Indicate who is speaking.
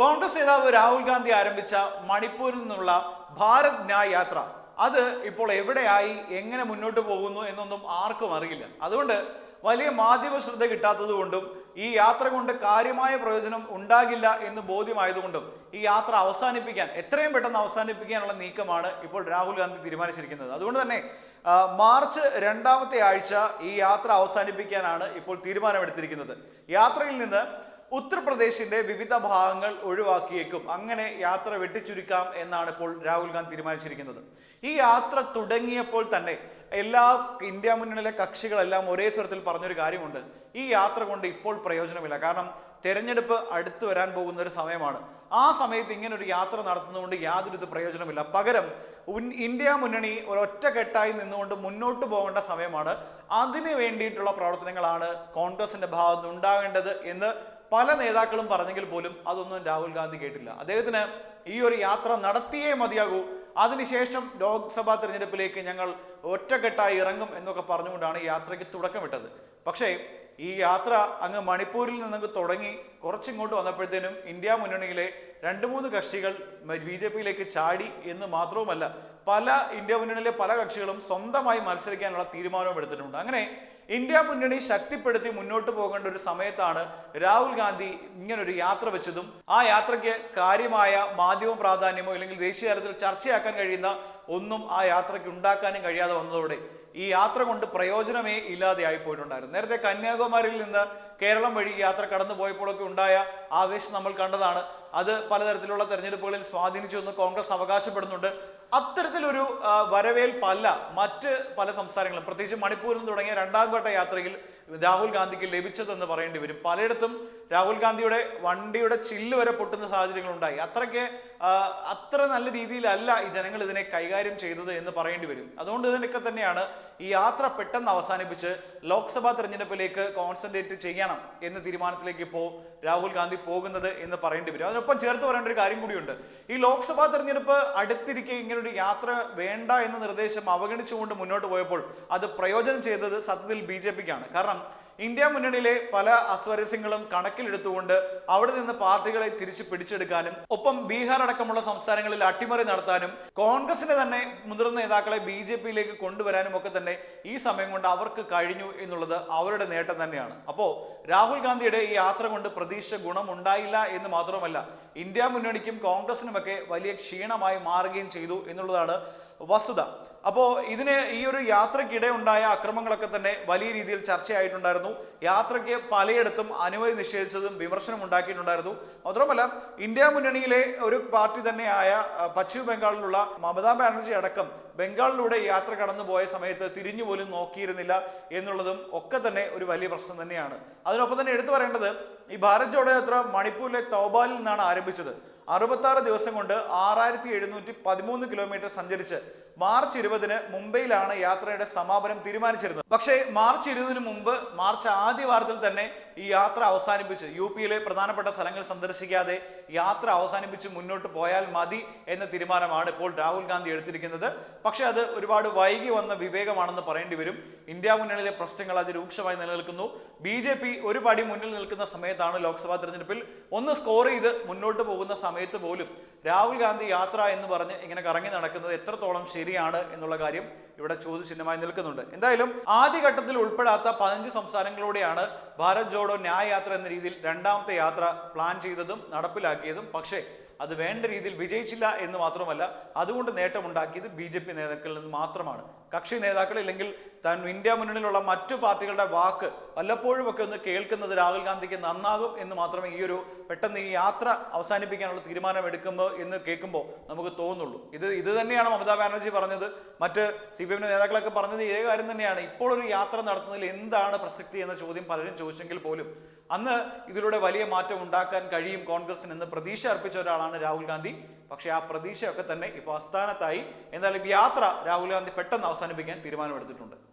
Speaker 1: കോൺഗ്രസ് നേതാവ് രാഹുൽ ഗാന്ധി ആരംഭിച്ച മണിപ്പൂരിൽ നിന്നുള്ള ഭാരത് ന്യായ് യാത്ര. അത് ഇപ്പോൾ എവിടെയായി എങ്ങനെ മുന്നോട്ട് പോകുന്നു എന്നൊന്നും ആർക്കും അറിയില്ല. അതുകൊണ്ട് വലിയ മാധ്യമ ശ്രദ്ധ കിട്ടാത്തത് ഈ യാത്ര കൊണ്ട് കാര്യമായ പ്രയോജനം ഉണ്ടാകില്ല എന്ന് ബോധ്യമായതുകൊണ്ടും ഈ യാത്ര അവസാനിപ്പിക്കാൻ എത്രയും പെട്ടെന്ന് അവസാനിപ്പിക്കാനുള്ള നീക്കമാണ് ഇപ്പോൾ രാഹുൽ ഗാന്ധി തീരുമാനിച്ചിരിക്കുന്നത്. അതുകൊണ്ട് തന്നെ മാർച്ച് രണ്ടാമത്തെ ആഴ്ച ഈ യാത്ര അവസാനിപ്പിക്കാനാണ് ഇപ്പോൾ തീരുമാനമെടുത്തിരിക്കുന്നത്. യാത്രയിൽ നിന്ന് ഉത്തർപ്രദേശിന്റെ വിവിധ ഭാഗങ്ങൾ ഒഴിവാക്കിയേക്കും. അങ്ങനെ യാത്ര വെട്ടിച്ചുരുക്കാം എന്നാണ് ഇപ്പോൾ രാഹുൽ ഗാന്ധി തീരുമാനിച്ചിരിക്കുന്നത്. ഈ യാത്ര തുടങ്ങിയപ്പോൾ തന്നെ എല്ലാ ഇന്ത്യ മുന്നണിയിലെ കക്ഷികളെല്ലാം ഒരേ സ്വരത്തിൽ പറഞ്ഞൊരു കാര്യമുണ്ട്. ഈ യാത്ര കൊണ്ട് ഇപ്പോൾ പ്രയോജനമില്ല. കാരണം തെരഞ്ഞെടുപ്പ് അടുത്തു വരാൻ പോകുന്ന ഒരു സമയമാണ്. ആ സമയത്ത് ഇങ്ങനെ ഒരു യാത്ര നടത്തുന്നതുകൊണ്ട് യാതൊരു പ്രയോജനമില്ല. പകരം ഇന്ത്യ മുന്നണി ഒരൊറ്റക്കെട്ടായി നിന്നുകൊണ്ട് മുന്നോട്ട് പോകേണ്ട സമയമാണ്. അതിന് വേണ്ടിയിട്ടുള്ള പ്രവർത്തനങ്ങളാണ് കോൺഗ്രസിന്റെ ഭാഗത്ത് ഉണ്ടാകേണ്ടത് എന്ന് പല നേതാക്കളും പറഞ്ഞെങ്കിൽ പോലും അതൊന്നും രാഹുൽ ഗാന്ധി കേട്ടില്ല. അദ്ദേഹത്തിന് ഈ ഒരു യാത്ര നടത്തിയേ മതിയാകൂ. അതിനുശേഷം ലോക്സഭാ തിരഞ്ഞെടുപ്പിലേക്ക് ഞങ്ങൾ ഒറ്റക്കെട്ടായി ഇറങ്ങും എന്നൊക്കെ പറഞ്ഞുകൊണ്ടാണ് യാത്രയ്ക്ക് തുടക്കമിട്ടത്. പക്ഷേ ഈ യാത്ര അങ്ങ് മണിപ്പൂരിൽ നിന്ന് തുടങ്ങി കുറച്ചിങ്ങോട്ട് വന്നപ്പോഴത്തേനും ഇന്ത്യ മുന്നണിയിലെ രണ്ട് മൂന്ന് കക്ഷികൾ ബി ജെ പിയിലേക്ക് ചാടി എന്ന് മാത്രവുമല്ല പല ഇന്ത്യ മുന്നണിയിലെ പല കക്ഷികളും സ്വന്തമായി മത്സരിക്കാനുള്ള തീരുമാനവും എടുത്തിട്ടുണ്ട്. അങ്ങനെ ഇന്ത്യ മുന്നണി ശക്തിപ്പെടുത്തി മുന്നോട്ട് പോകേണ്ട ഒരു സമയത്താണ് രാഹുൽ ഗാന്ധി ഇങ്ങനൊരു യാത്ര വെച്ചതും ആ യാത്രയ്ക്ക് കാര്യമായ മാധ്യമ പ്രാധാന്യമോ അല്ലെങ്കിൽ ദേശീയ തലത്തിൽ ചർച്ചയാക്കാൻ കഴിയുന്ന ഒന്നും ആ യാത്രയ്ക്ക് ഉണ്ടാക്കാനും കഴിയാതെ വന്നതോടെ ഈ യാത്ര കൊണ്ട് പ്രയോജനമേ ഇല്ലാതെ ആയിപ്പോയിട്ടുണ്ടായിരുന്നു. നേരത്തെ കന്യാകുമാരിയിൽ നിന്ന് കേരളം വഴി യാത്ര കടന്നു പോയപ്പോഴൊക്കെ ഉണ്ടായ ആവേശം നമ്മൾ കണ്ടതാണ്. അത് പലതരത്തിലുള്ള തെരഞ്ഞെടുപ്പുകളിൽ സ്വാധീനിച്ചു എന്ന് കോൺഗ്രസ് അവകാശപ്പെടുന്നുണ്ട്. അത്തരത്തിലൊരു വരവേൽപ്പല്ല മറ്റ് പല സംസ്ഥാനങ്ങളും പ്രത്യേകിച്ച് മണിപ്പൂരിൽ തുടങ്ങിയ രണ്ടാം ഘട്ട യാത്രയിൽ രാഹുൽ ഗാന്ധിക്ക് ലഭിച്ചതെന്ന് പറയേണ്ടി വരും. പലയിടത്തും രാഹുൽ ഗാന്ധിയുടെ വണ്ടിയുടെ ചില്ല് വരെ പൊട്ടുന്ന സാഹചര്യങ്ങളുണ്ടായി. അത്രയ്ക്ക് അത്ര നല്ല രീതിയിലല്ല ഈ ജനങ്ങൾ ഇതിനെ കൈകാര്യം ചെയ്തത് എന്ന് പറയേണ്ടി വരും. അതുകൊണ്ട് ഇതിനൊക്കെ തന്നെയാണ് ഈ യാത്ര പെട്ടെന്ന് അവസാനിപ്പിച്ച് ലോക്സഭാ തെരഞ്ഞെടുപ്പിലേക്ക് കോൺസെൻട്രേറ്റ് ചെയ്യണം എന്ന തീരുമാനത്തിലേക്ക് ഇപ്പോൾ രാഹുൽ ഗാന്ധി പോകുന്നത് എന്ന് പറയേണ്ടി വരും. അതിനൊപ്പം ചേർത്ത് പറയേണ്ട ഒരു കാര്യം കൂടിയുണ്ട്. ഈ ലോക്സഭാ തെരഞ്ഞെടുപ്പ് അടുത്തിരിക്കെ ഇങ്ങനൊരു യാത്ര വേണ്ട എന്ന നിർദ്ദേശം അവഗണിച്ചുകൊണ്ട് മുന്നോട്ട് പോയപ്പോൾ അത് പ്രയോജനം ചെയ്തത് സത്യത്തിൽ ബി കാരണം ഇന്ത്യ മുന്നണിയിലെ പല അസ്വാരസ്യങ്ങളും കണക്കിലെടുത്തുകൊണ്ട് അവിടെ നിന്ന് പാർട്ടികളെ തിരിച്ചു പിടിച്ചെടുക്കാനും ഒപ്പം ബീഹാർ അടക്കമുള്ള സംസ്ഥാനങ്ങളിൽ അട്ടിമറി നടത്താനും കോൺഗ്രസിന്റെ തന്നെ മുതിർന്ന നേതാക്കളെ ബി ജെ പിയിലേക്ക് കൊണ്ടുവരാനും ഒക്കെ തന്നെ ഈ സമയം കൊണ്ട് അവർക്ക് കഴിഞ്ഞു എന്നുള്ളത് അവരുടെ നേട്ടം തന്നെയാണ്. അപ്പോൾ രാഹുൽ ഗാന്ധിയുടെ ഈ യാത്ര കൊണ്ട് പ്രതീക്ഷ ഗുണമുണ്ടായില്ല എന്ന് മാത്രമല്ല ഇന്ത്യ മുന്നണിക്കും കോൺഗ്രസിനുമൊക്കെ വലിയ ക്ഷീണമായി മാറുകയും ചെയ്തു എന്നുള്ളതാണ് വസ്തുത. അപ്പോൾ ഇതിന് ഈ ഒരു യാത്രക്കിടെ ഉണ്ടായ അക്രമങ്ങളൊക്കെ തന്നെ വലിയ രീതിയിൽ ചർച്ചയായിട്ടുണ്ടായിരുന്നു. യാത്രയ്ക്ക് പലയിടത്തും അനുമതി നിഷേധിച്ചതും വിമർശനം ഉണ്ടാക്കിയിട്ടുണ്ടായിരുന്നു. മാത്രമല്ല ഇന്ത്യ മുന്നണിയിലെ ഒരു പാർട്ടി തന്നെയായ പശ്ചിമ ബംഗാളിലുള്ള മമതാ ബാനർജി അടക്കം ബംഗാളിലൂടെ യാത്ര കടന്നുപോയ സമയത്ത് തിരിഞ്ഞു പോലും നോക്കിയിരുന്നില്ല എന്നുള്ളതും ഒക്കെ തന്നെ ഒരു വലിയ പ്രശ്നം തന്നെയാണ്. അതിനൊപ്പം തന്നെ എടുത്തു പറയേണ്ടത് ഈ ഭാരത് ജോഡോ യാത്ര മണിപ്പൂരിലെ തൗബാലിൽ നിന്നാണ് ആരംഭിച്ചത്. അറുപത്തി ആറ് ദിവസം കൊണ്ട് ആറായിരത്തി എഴുന്നൂറ്റി പതിമൂന്ന് കിലോമീറ്റർ സഞ്ചരിച്ച് മാർച്ച് ഇരുപതിന് മുംബൈയിലാണ് യാത്രയുടെ സമാപനം തീരുമാനിച്ചിരുന്നത്. പക്ഷേ മാർച്ച് ഇരുപതിന് മുമ്പ് മാർച്ച് ആദ്യ വാരത്തിൽ തന്നെ ഈ യാത്ര അവസാനിപ്പിച്ച്. യു പിയിലെ പ്രധാനപ്പെട്ട സ്ഥലങ്ങൾ സന്ദർശിക്കാതെ യാത്ര അവസാനിപ്പിച്ച് മുന്നോട്ട് പോയാൽ മതി എന്ന തീരുമാനമാണ് ഇപ്പോൾ രാഹുൽ ഗാന്ധി എടുത്തിരിക്കുന്നത്. പക്ഷേ അത് ഒരുപാട് വൈകി വന്ന വിവേകമാണെന്ന് പറയേണ്ടി വരും. ഇന്ത്യ മുന്നണിയിലെ പ്രശ്നങ്ങൾ അതിരൂക്ഷമായി നിലനിൽക്കുന്നു. ബി ജെ പി ഒരു പടി മുന്നിൽ നിൽക്കുന്ന സമയത്താണ് ലോക്സഭാ തെരഞ്ഞെടുപ്പിൽ ഒന്ന് സ്കോർ ചെയ്ത് മുന്നോട്ട് പോകുന്ന സമയത്ത് പോലും രാഹുൽ ഗാന്ധി യാത്ര എന്ന് പറഞ്ഞ് ഇങ്ങനെ കറങ്ങി നടക്കുന്നത് എത്രത്തോളം ശരിയാണ് എന്നുള്ള കാര്യം ഇവിടെ ചോദ്യചിഹ്നമായി നിൽക്കുന്നുണ്ട്. എന്തായാലും ആദ്യഘട്ടത്തിൽ ഉൾപ്പെടാത്ത പതിനഞ്ച് സംസ്ഥാനങ്ങളോടെയാണ് ഭാരത് ജോഡോ ന്യായ യാത്ര എന്ന രീതിയിൽ രണ്ടാമത്തെ യാത്ര പ്ലാൻ ചെയ്തതും നടപ്പിലാക്കിയതും. പക്ഷേ അത് വേണ്ട രീതിയിൽ വിജയിച്ചില്ല എന്ന് മാത്രമല്ല അതുകൊണ്ട് നേട്ടമുണ്ടാക്കിയത് ബി ജെ പി നേതാക്കളിൽ നിന്ന് മാത്രമാണ്. കക്ഷി നേതാക്കൾ ഇല്ലെങ്കിൽ താൻ ഇന്ത്യ മുന്നണിയിലുള്ള മറ്റു പാർട്ടികളുടെ വാക്ക് വല്ലപ്പോഴും ഒക്കെ ഒന്ന് കേൾക്കുന്നത് രാഹുൽ ഗാന്ധിക്ക് നന്നാകും എന്ന് മാത്രമേ ഈ ഒരു പെട്ടെന്ന് ഈ യാത്ര അവസാനിപ്പിക്കാനുള്ള തീരുമാനം എടുക്കുമ്പോൾ എന്ന് കേൾക്കുമ്പോൾ നമുക്ക് തോന്നുള്ളൂ. ഇത് ഇത് തന്നെയാണ് മമതാ ബാനർജി പറഞ്ഞത്. മറ്റ് സി പി എമ്മിന്റെ നേതാക്കളൊക്കെ പറഞ്ഞത് ഇതേ കാര്യം തന്നെയാണ്. ഇപ്പോൾ ഒരു യാത്ര നടത്തുന്നതിൽ എന്താണ് പ്രസക്തി എന്ന ചോദ്യം പലരും ചോദിച്ചെങ്കിൽ പോലും അന്ന് ഇതിലൂടെ വലിയ മാറ്റം ഉണ്ടാക്കാൻ കഴിയും കോൺഗ്രസിന് എന്ന് പ്രതീക്ഷ അർപ്പിച്ച ഒരാളാണ് രാഹുൽ ഗാന്ധി. പക്ഷേ ആ പ്രതീക്ഷയൊക്കെ തന്നെ ഇപ്പോൾ അസ്ഥാനത്തായി എന്നാലും യാത്ര രാഹുൽ ഗാന്ധി പെട്ടെന്ന് അവസാനിപ്പിക്കാൻ തീരുമാനമെടുത്തിട്ടുണ്ട്.